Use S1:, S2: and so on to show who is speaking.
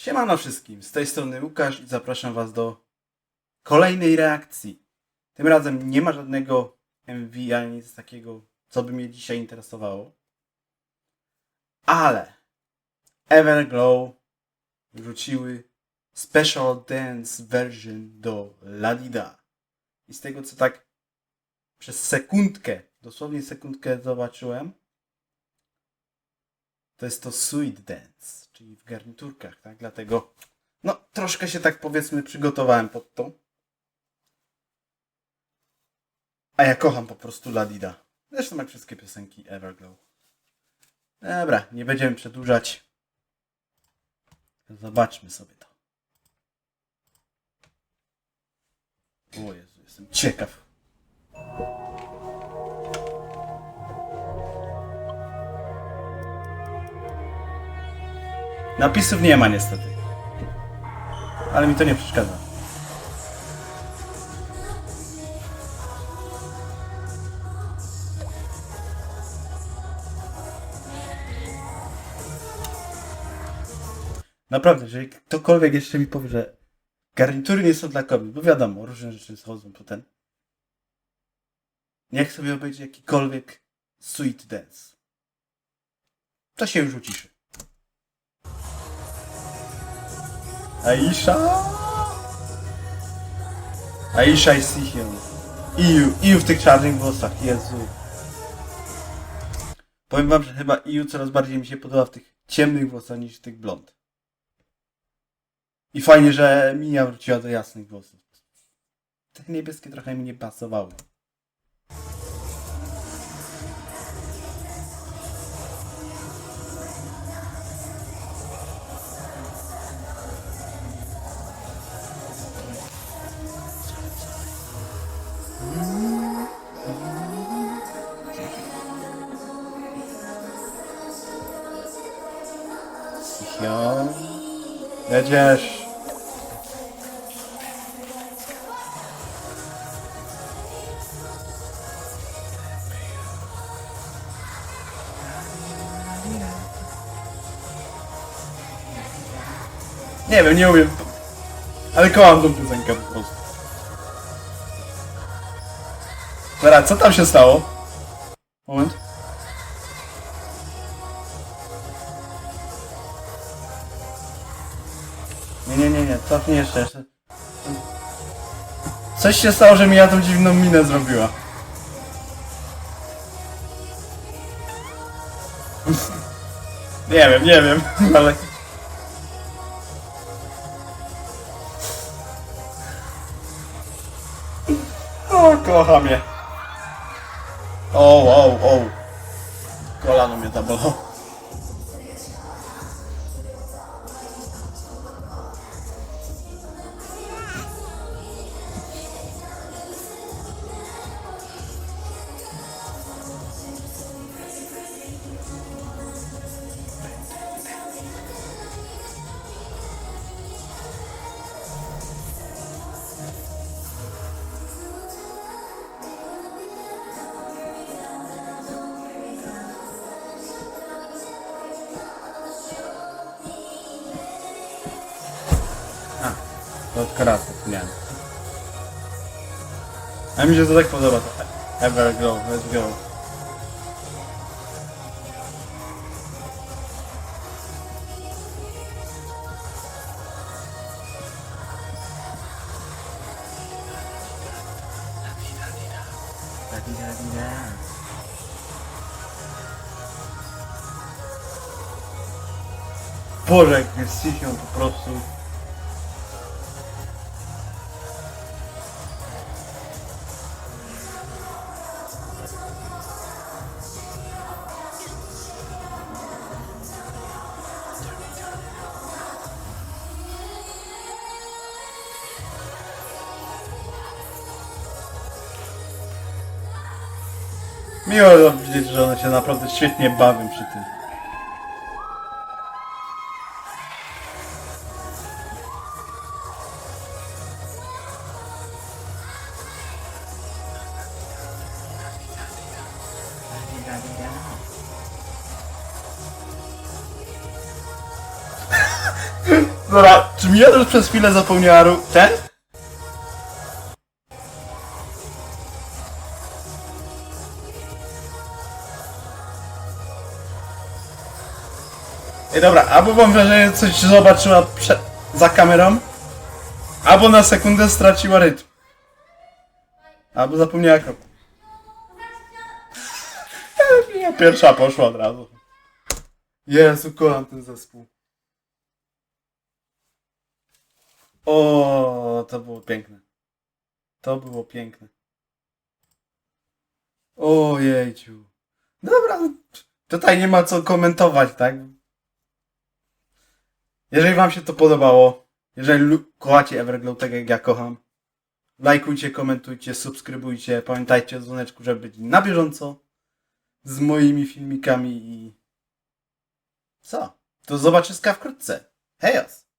S1: Siemano wszystkim, z tej strony Łukasz i zapraszam Was do kolejnej reakcji. Tym razem nie ma żadnego MV ani nic takiego, co by mnie dzisiaj interesowało. Ale Everglow wrzuciły Special Dance Version do Ladida. I z tego co tak przez sekundkę, dosłownie sekundkę zobaczyłem, to jest to Sweet Dance, czyli w garniturkach, tak? Dlatego, no, troszkę się tak powiedzmy przygotowałem pod to. A ja kocham po prostu Ladida. Zresztą jak wszystkie piosenki Everglow. Dobra, nie będziemy przedłużać. Zobaczmy sobie to. O Jezu, jestem ciekaw. Napisów nie ma niestety. Ale mi to nie przeszkadza. Naprawdę, jeżeli ktokolwiek jeszcze mi powie, że garnitury nie są dla kobiet, bo wiadomo, różne rzeczy schodzą potem. Niech sobie obejdzie jakikolwiek sweet dance. To się już uciszy. Aisha! Aisha i Sihyun. Iu, Iu w tych czarnych włosach, Jezu. Powiem wam, że chyba Iu coraz bardziej mi się podoba w tych ciemnych włosach niż w tych blond. I fajnie, że Mia wróciła do jasnych włosów. Te niebieskie trochę mi nie pasowały. Jedziesz. Nie wiem, nie umiem. Ale kocham tą piosenkę po prostu. Dobra, co tam się stało? Moment. Nie, cofnij jeszcze, jeszcze. Coś się stało, że mi ja tą dziwną minę zrobiła. Nie wiem, nie wiem, ale... O, kocham je. O, o, o. Kolano mnie zabolało. A, to tylko raz zapomniałem. A mi się to tak podoba, to Everglow, let's go. Boże, jak jest po prostu. Miło widzieć, że one się naprawdę świetnie bawią przy tym. Dobra, czy mi już przez chwilę zapomniała ten? Ej, dobra, albo mam wrażenie, coś zobaczyła za kamerą, albo na sekundę straciła rytm. Albo zapomniała kroku. Ja pierwsza poszła od razu. Jezu, kocham ten zespół. O, to było piękne. To było piękne. Ojejciu. Dobra, tutaj nie ma co komentować, tak? Jeżeli wam się to podobało, jeżeli kochacie Everglow tak jak ja kocham, lajkujcie, komentujcie, subskrybujcie, pamiętajcie o dzwoneczku, żeby być na bieżąco z moimi filmikami i co? Do zobaczyska wkrótce. Hejos!